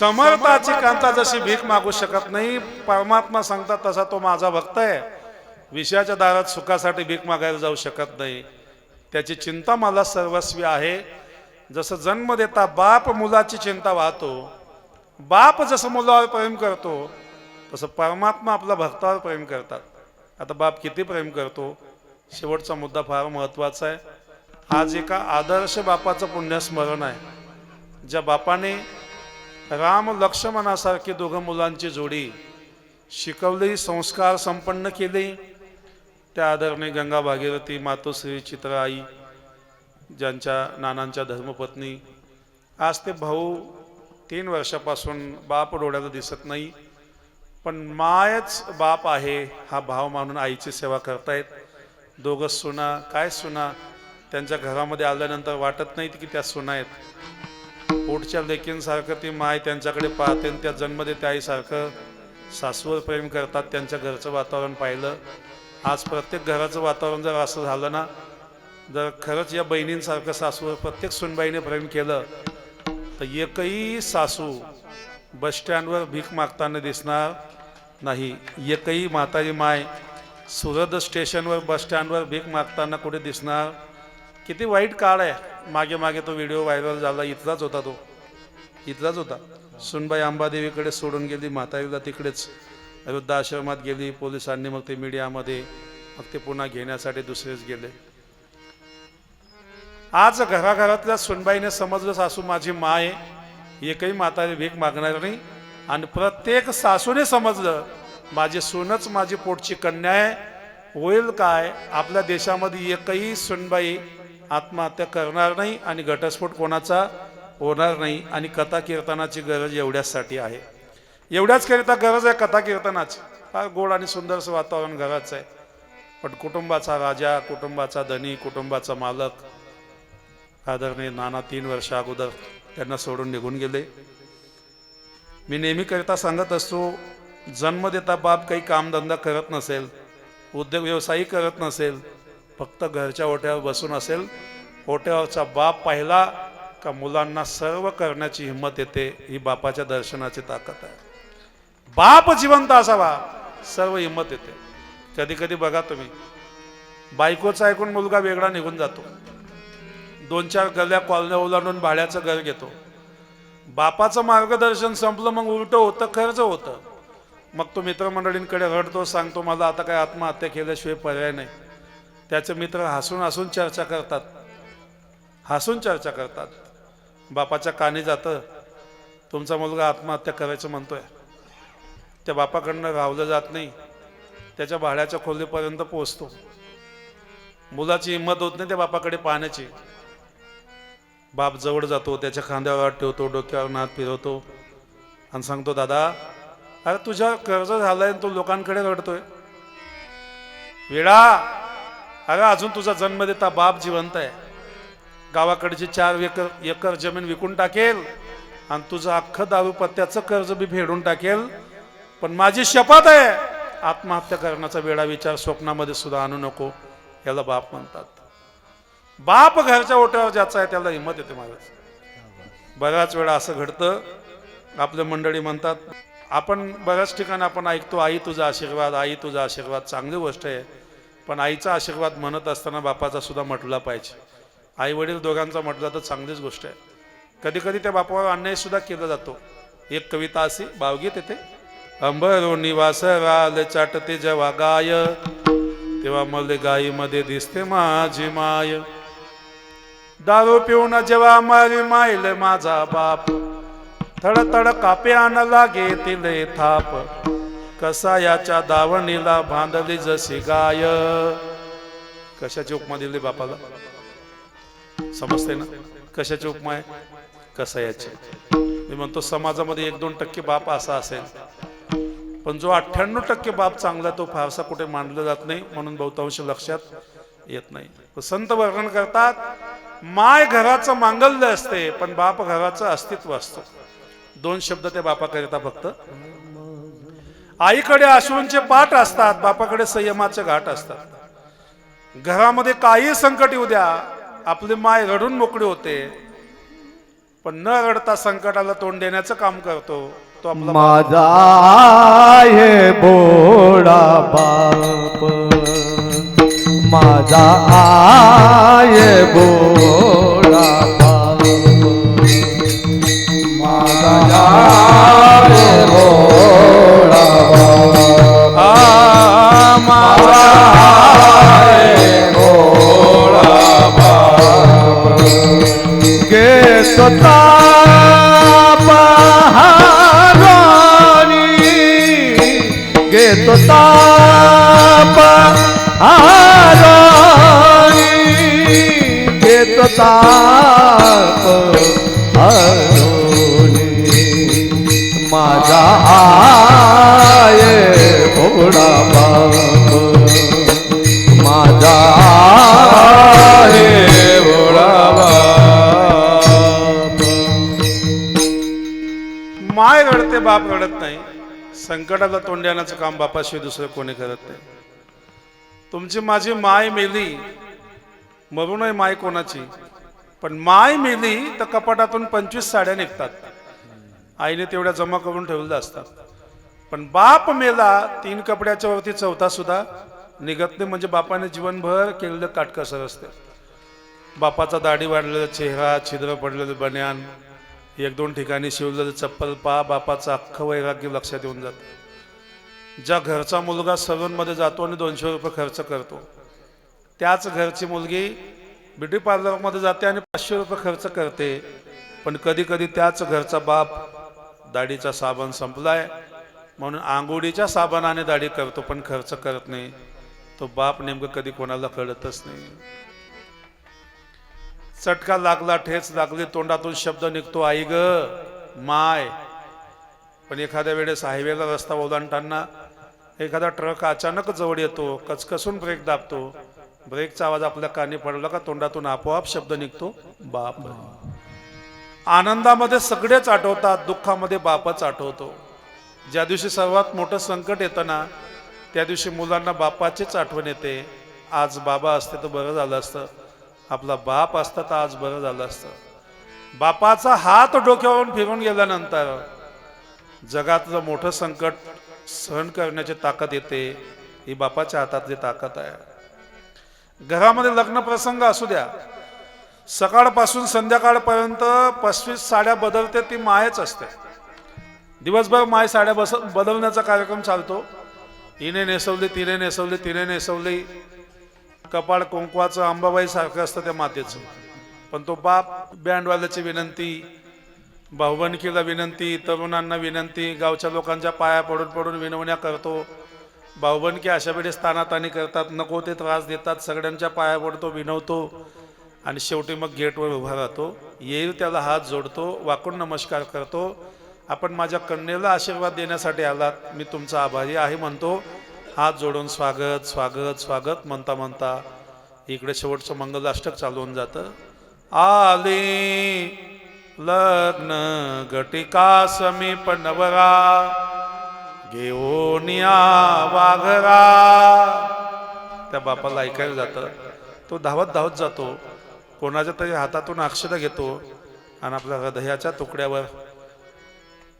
समर्थाची कांता जशी भीक मागू शकत नाही परमात्मा सांगतात तसा तो माझा भक्त आहे. विषयाच्या दारात सुखासाठी भीक मागायला जाऊ शकत नाही. त्याची चिंता मला सर्वस्वी आहे. जसं जन्म देता बाप मुलाची चिंता वाहतो बाप जसं मुलावर प्रेम करतो तसं परमात्मा आपल्या भक्तावर प्रेम करतात. आता बाप किती प्रेम करतो? शेवटचा मुद्दा फार महत्त्वाचा आहे. आज एका आदर्श बापाचं पुण्यस्मरण आहे. ज्या बापाने राम लक्ष्मणासारखी दोघं मुलांची जोडी शिकवली संस्कार संपन्न केले. त्या आदरणे गंगा भागीरथी मातोश्री चित्राई ज्यांच्या नानांच्या धर्मपत्नी. आज ते भाऊ तीन वर्षापासून बाप डोळ्याला दिसत नाही पण मायच बाप आहे हा भाव मानून आईची सेवा करतायत. दोघं सुना काय सुना त्यांच्या घरामध्ये आल्यानंतर वाटत नाही की त्या सुना आहेत. पोटच्या लेकींसारखं ती माय त्यांच्याकडे पाहते आणि त्या जन्म देते आईसारखं सासूवर प्रेम करतात त्यांच्या घरचं वातावरण पाहिलं. आज प्रत्येक घराचं वातावरण जर असं झालं ना जर खरंच या बहिणींसारखं सासूवर प्रत्येक सुनबाईने प्रेम केलं तर एकही सासू बसस्टँडवर भीक मागताना दिसणार नाही. एकही म्हातारी माय सुरत स्टेशनवर बसस्टँडवर भीक मागताना कुठे दिसणार? किती वाईट काळ आहे. मागे मागे तो व्हिडिओ व्हायरल झाला इथलाच होता तो. इथलाच होता. सुनबाई अंबादेवीकडे सोडून गेली म्हातारीला तिकडेच. वृद्धाश्रमात गेली पोलिसांनी मग ते मीडियामध्ये मग ते पुन्हा घेण्यासाठी दुसरेच गेले. आज घराघरातल्या सुनबाईने समजलं सासू माझी माय आहे. एकही म्हातारी भीक मागणार नाही. आणि प्रत्येक सासूने समजलं माझी सूनच माझी पोटची कन्या आहे. होईल काय? आपल्या देशामध्ये एकही सुनबाई आत्महत्या करणार नाही आणि घटस्फोट कोणाचा होणार नाही आणि कथा कीर्तनाची गरज एवढ्याचसाठी आहे. एवढ्याच करिता गरज आहे कथा कीर्तनाची. फार गोड आणि सुंदरसं वातावरण घराचं आहे. पण कुटुंबाचा राजा कुटुंबाचा धनी कुटुंबाचा मालक आदरणीय नाना तीन वर्ष अगोदर त्यांना सोडून निघून गेले. मी नेहमीकरिता सांगत असतो जन्म देता बाप काही कामधंदा करत नसेल उद्योग व्यवसायही करत नसेल फक्त घरच्या ओट्यावर बसून असेल ओट्यावरचा बाप पाहिला का मुलांना सर्व करण्याची हिंमत येते ही बापाच्या दर्शनाची ताकद आहे. बाप जिवंत असावा सर्व हिंमत येते. कधी कधी बघा तुम्ही बायकोचा ऐकून मुलगा वेगळा निघून जातो. दोन चार गल्ल्या कॉलन्या ओलांडून भाड्याचं घर घेतो. बापाचं मार्गदर्शन संपलं मग उलटं होतं खर्च होतं. मग तो मित्रमंडळींकडे रडतो सांगतो मला आता काय आत्महत्या केल्याशिवाय पर्याय नाही. त्याचे मित्र हसून हसून चर्चा करतात. हसून चर्चा करतात. बापाच्या कानी जातं. तुमचा मुलगा आत्महत्या करायचं म्हणतोय. त्या बापाकडनं रावलं जात नाही. त्याच्या भाड्याच्या खोलीपर्यंत पोहोचतो. मुलाची हिंमत होत नाही त्या बापाकडे पाहण्याची. बाप जवळ जातो त्याच्या खांद्यावर हात ठेवतो डोक्यावर नात फिरवतो आणि सांगतो दादा अरे तुझ्या कर्ज झालंय आणि तू लोकांकडे रडतोय. वेळा अगं अजून तुझा जन्म देता बाप जिवंत आहे. गावाकडची चार एकर एकर जमीन विकून टाकेल आणि तुझं अख्खं दारू पत्त्याचं कर्ज बी फेडून टाकेल. पण माझी शपथ आहे आत्महत्या करण्याचा वेळा विचार स्वप्नामध्ये सुद्धा आणू नको याला बाप म्हणतात. बाप घरच्या ओट्यावर ज्याचा आहे त्याला हिंमत येते महाराज. बऱ्याच वेळा असं घडतं आपलं मंडळी म्हणतात आपण बऱ्याच ठिकाणी आपण ऐकतो आई तुझा आशीर्वाद आई तुझा आशीर्वाद चांगली गोष्ट आहे. पण आईचा आशीर्वाद म्हणत असताना बापाचा सुद्धा म्हटला पाहिजे. आई वडील दोघांचा म्हटला तर चांगलीच गोष्ट आहे. कधी कधी त्या बापावर अन्याय सुद्धा केला जातो. एक कविता अशी भावगीत येते. अंबरो निवास राल चाटते जेव्हा गाय तेव्हा मले गायीमध्ये दिसते माझी माय. दारू पिऊन जेव्हा मारी माईल माझा बाप. थड थड कापे आण लागे तिले थाप. कसा याच्या दावणीला बांधली जशी गाय? कशाची उपमा दिली बापाला? समजते ना? कशाची उपमा आहे? कसायाची मी म्हणतो समाजामध्ये एक दोन टक्के बाप असा असेल. पण जो अठ्ठ्याण्णव टक्के बाप चांगला तो फारसा कुठे मांडला जात नाही म्हणून बहुतांश लक्षात येत नाही. संत वर्णन करतात माय घराचं मांगल्य असते पण बाप घराचं अस्तित्व असतं. दोन शब्द त्या बापाकरिता फक्त आईकडे अश्रूंचे पाठ असतात बापाकडे संयमाचे घाट असतात. घरामध्ये काही संकट येऊ द्या आपली माय रडून मोकळी होते. पण न रडता संकटाला तोंड देण्याचं काम करतो तो आपला माझा आहे भोळा बाप. माझा आहे बोडा बाप. माझा आहे बोडा घेतो ताप हारानी घेतो ताप हारानी घेतो माझा आहे भोळा बाप रडत नाही. संकटाला तोंड देण्याचं काम बापाशिवाय दुसरं कोणी करत नाही. तुमची माझी माय मेली मरू नये माय कोणाची? पण माय मेली तर कपाटातून पंचवीस साड्या निघतात. आईने तेवढ्या जमा करून ठेवलेल्या असतात. पण बाप मेला तीन कपड्याच्या वरती चौथा सुद्धा निघत नाही. म्हणजे बापाने जीवनभर केलेलं काटकसर असते. बापाचा दाढी वाढलेला चेहरा छिद्र पडलेलं बन्यान एक दोन ठिकाणी शिवलेलं चप्पल पा बापाचं अख्खं वैराग्य लक्षात येऊन जातं. ज्या घरचा मुलगा सलूनमध्ये जातो आणि दोनशे रुपये खर्च करतो त्याच घरची मुलगी ब्युटी पार्लरमध्ये जाते आणि पाचशे रुपये खर्च करते. पण कधी कधी त्याच घरचा बाप दाढीचा साबण संपलाय म्हणून आंघोळीच्या साबणाने दाढी करतो पण खर्च करत नाही. तो बाप नेमकं कधी कोणाला कळतच नाही. चटका लागला ठेच लागली तोंडातून शब्द निघतो आई ग माय. पण एखाद्या वेळेस हायवेला रस्ता ओलांडताना एखादा ट्रक अचानक जवळ येतो कचकसून ब्रेक दाबतो. ब्रेकचा आवाज आपल्या कानी पडला का तोंडातून आपोआप शब्द निघतो बाप आनंदामध्ये सगळेच आठवतात दुःखामध्ये बापच आठवतो. ज्या दिवशी सर्वात मोठं संकट येतं ना त्या दिवशी मुलांना बापाचीच आठवण येते. आज बाबा असते तर बरं झालं असतं. आपला बाप असता तर आज बरं झालं असतं. बापाचा हात डोक्यावरून फिरून गेल्यानंतर जगातलं मोठं संकट सहन करण्याची ताकद येते ही बापाच्या हातातली ताकद आहे. घरामध्ये लग्न प्रसंग असू द्या. सकाळपासून संध्याकाळपर्यंत पस्तीस साड्या बदलते ती मायच असते. दिवसभर माय साड्या बस बदलण्याचा कार्यक्रम चालतो. हिने नेसवली तिने नेसवली तिने नेसवली. कपाळ कुंकवाचं अंबाबाई सारखं असतं त्या मातेचं. पण तो बाप बँडवाल्याची विनंती भाऊबणकीला विनंती तरुणांना विनंती गावच्या लोकांच्या पाया पडून पडून विनवण्या करतो. भाऊबंदकी अशा वेळेस तानातानी करतात नको ते त्रास देतात सगळ्यांच्या पाया पडतो विनवतो आणि शेवटी मग गेटवर उभा राहतो. येईल त्याला हात जोडतो वाकून नमस्कार करतो. आपण माझ्या कन्येला आशीर्वाद देण्यासाठी आलात मी तुमचा आभारी आहे म्हणतो. हात जोडून स्वागत स्वागत स्वागत म्हणता म्हणता इकडे शेवटचं मंगलाष्टक चालवून जातं. आले लग्न घटिका समीप नवरा घेऊनिया वाघरा. त्या बापाला ऐकायला जातं. तो धावत धावत जातो. कोणाच्या तरी हातातून अक्षता घेतो आणि आपल्या हृदयाच्या तुकड्यावर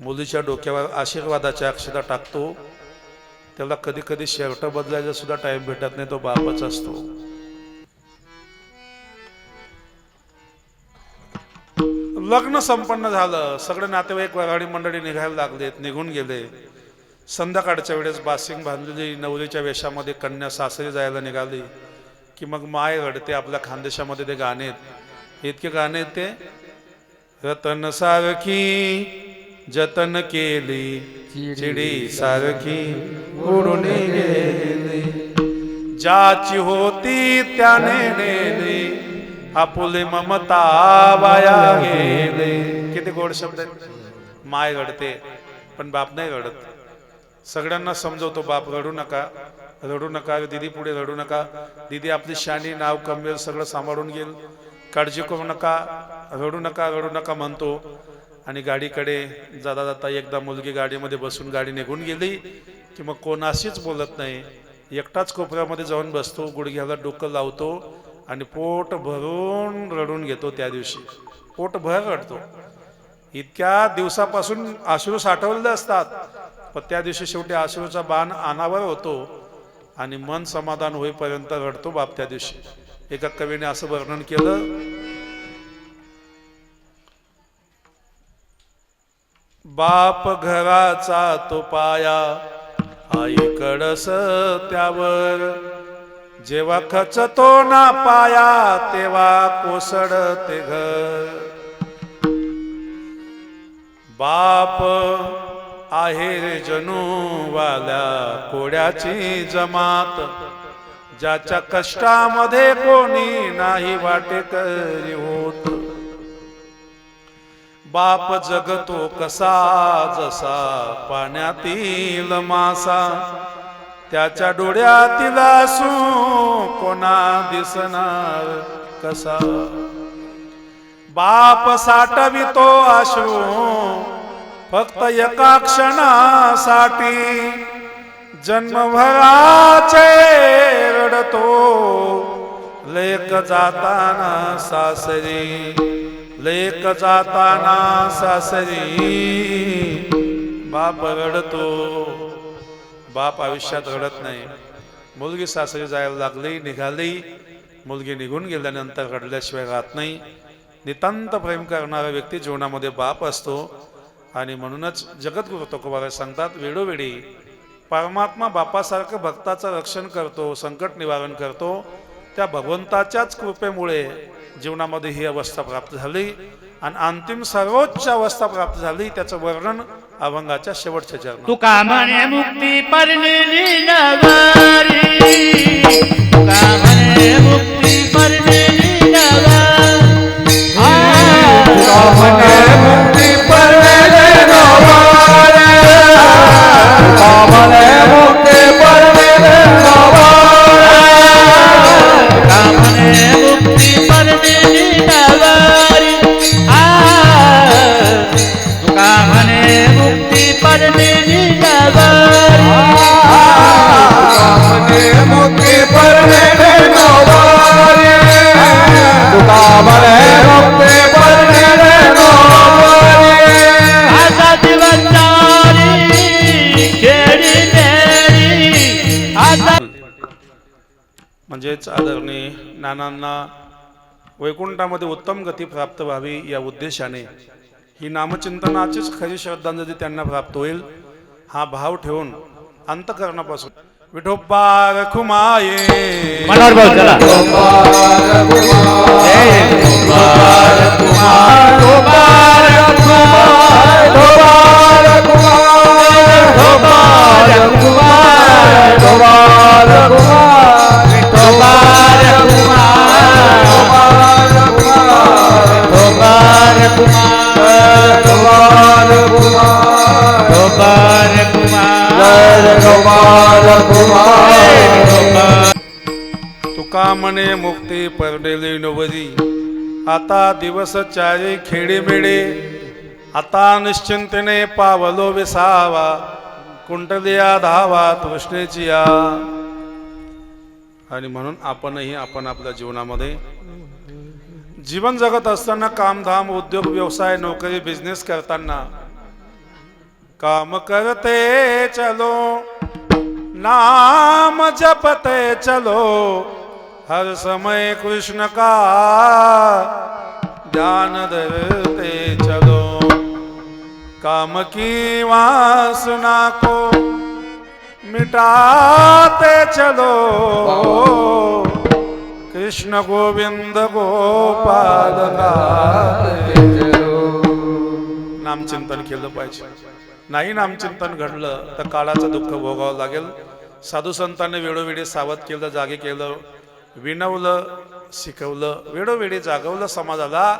मुलीच्या डोक्यावर आशीर्वादाच्या अक्षता टाकतो. त्याला कधी कधी शर्ट बदलायचा सुद्धा टाइम भेटत नाही तो बापच असतो. लग्न संपन्न झालं. सगळे नातेवाईक वराडी मंडळी निघायला लागलेत निघून गेले. संध्याकाळच्या वेळेस बासिंग बांधलेली नवरीच्या वेशामध्ये कन्या सासरी जायला निघाली. की मग माय रडते आपल्या खानदेशामध्ये ते गाणे आहेत. इतके गाणे आहेत ते? रतन सारखी जतन केली. चिडी सारखी उडून गेली. ज्याची होती त्याने नेली. आपुले ममता वाया गेले. किती गोड शब्द माय घडते पण बाप नाही घडत. सगळ्यांना समजवतो बाप रडू नका. रडू नका दिदी पुढे रडू नका. दिदी आपली शानी नाव कमेल सगळं सांभाळून घेईल. काळजी करू नका. रडू नका रडू नका म्हणतो. आणि गाडीकडे जाता जाता एकदा मुलगी गाडीमध्ये बसून गाडी निघून गेली की मग कोणाशीच बोलत नाही. एकटाच कोपऱ्यामध्ये जाऊन बसतो गुडघ्याला डोकं लावतो आणि पोट भरून रडून घेतो त्या दिवशी. पोट भर रडतो. इतक्या दिवसापासून आश्रू साठवलेले असतात पण त्या दिवशी शेवटी आश्रूचा बाण अनावर होतो आणि मन समाधान होईपर्यंत रडतो बाप त्या दिवशी. एका कवीने असं वर्णन केलं बाप घराचा तो पाया आई कडस त्यावर. जेव्हा खचतो ना पाया तेव्हा कोसडते घर. बाप आहे जणूवाल्या वाल्या कोड्याची जमात. ज्याच्या कष्टामध्ये कोणी नाही वाटेकरी होत. बाप जगतो कसा जसा पाण्यातील मासा. त्याच्या डोळ्यातील असू कोणा दिसणार कसा. बाप साठवितो असू फक्त एका क्षणासाठी. जन्मभराचे रडतो लेख जाताना सासरी. लेक जाताना सासरी बाप रडतो. बाप आयुष्यात रडत नाही. मुलगी सासरी जायला लागली निघाली. मुलगी निघून गेल्यानंतर रडल्याशिवाय राहत नाही. नितांत प्रेम करणारा व्यक्ती जीवनामध्ये बाप असतो. आणि म्हणूनच जगद्गुरु तुकोबारा सांगतात वेळोवेळी परमात्मा बापासारखं भक्ताचं रक्षण करतो संकट निवारण करतो. त्या भगवंताच्याच कृपेमुळे जीवनामध्ये ही अवस्था प्राप्त झाली आणि अंतिम सर्वोच्च अवस्था प्राप्त झाली त्याचं वर्णन अभंगाच्या शेवटच्या चरण तुका म्हणे मुक्ती परलेली नानांना वैकुंठामध्ये उत्तम गती प्राप्त व्हावी या उद्देशाने. ही नामचिंतनाचीच खरी श्रद्धांजली त्यांना प्राप्त होईल हा भाव ठेवून अंतकरणापासून. विठोबा रखुमाये चला तुका मुक्ती परडेली नवरी आता दिवस चारी खेडे मेडे आता निश्चिंतने पावलो विसावा. कुंटलिया धावा तृष्णेची या आणि म्हणून आपणही आपण आपल्या जीवनामध्ये जीवन जगत असताना कामधाम उद्योग व्यवसाय नोकरी बिझनेस करताना काम करते चलो. नाम जपते चलो. हर समय कृष्ण का ध्यान धरते चलो। काम की वासना को मिटाते चलो। कृष्ण गोविंद गोपाल नामचिंतन केलं पाहिजे। नाही नामचिंतन घडलं तर काळाचं दुःख भोगावं लागेल. साधू संतांनी वेळोवेळी सावध केलं जागे केलं. विनवलं शिकवलं वेळोवेळी जागवलं समाजाला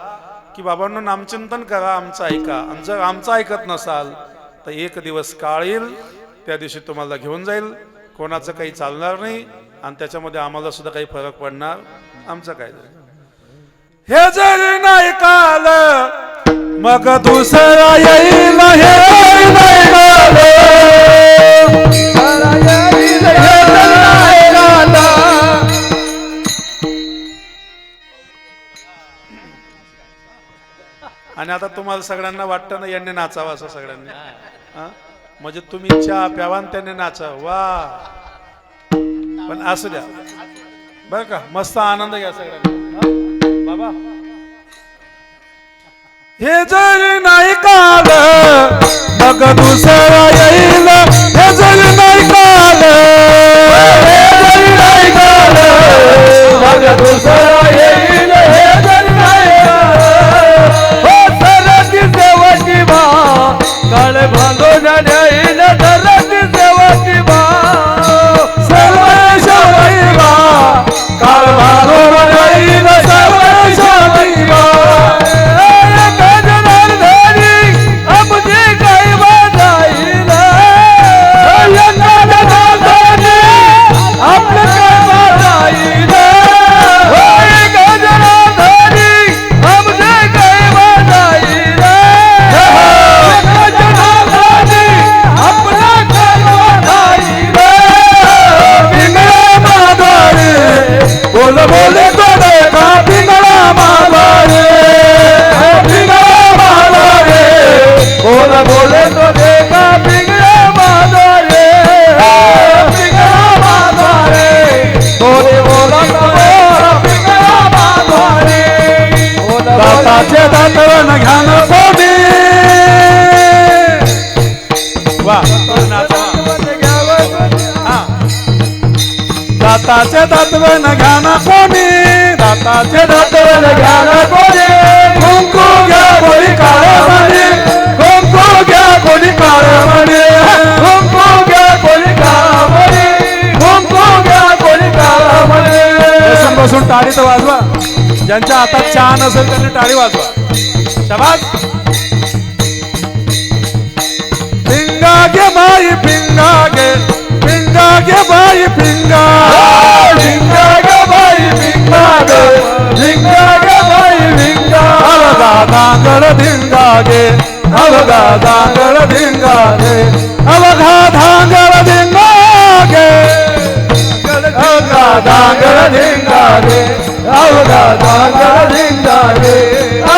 की बाबांनो नामचिंतन करा आमचं ऐका. आणि जर आमचं ऐकत नसाल तर एक दिवस काळ येईल त्या दिवशी तुम्हाला घेऊन जाईल. कोणाचं काही चालणार नाही आणि त्याच्यामध्ये आम्हाला सुद्धा काही फरक पडणार. आमचं काय हे जर नाही काल मग दुसरा आणि तुम्हाला सगळ्यांना वाटतं ना यांनी नाचावं असं सगळ्यांनी? हा? म्हणजे तुम्ही चहा प्यावा त्याने नाचा वा. पण असू द्या. बर का? मस्त आनंद घ्या सगळ्यांनी. बाबा. हे जरी नाही काल मग दुसरा येईल. हे दातवन घ्यान वा दाताचे दातवन घ्यान कोणी दाताचे दातवन घ्यान कोणी कुंकू घ्या कोणी काळ म्हणे कुंकू घ्या कोणी काळ म्हणे कुंकू घ्या कोणी म्हणे कुंकू घ्या कोणी कामरे म्हणे बसून टाळी तर वाजवा ज्यांच्या हातात छान असेल त्यांनी टाळी वाजवा शबास. पिंगा गे बाई पिंगा गे पिंगा गे बाई पिंगा. भिंगा ग बाई भिंगा ग भिंगा ग बाई भिंगा अवगा दांगड धिंगा गे अवगा दांगड धिंगा गे अवघा धांगड धिंगा गे अवघा धांगड धिंगा रे अवघा धांगड धिंगा रे अवघा धांगड धिंगा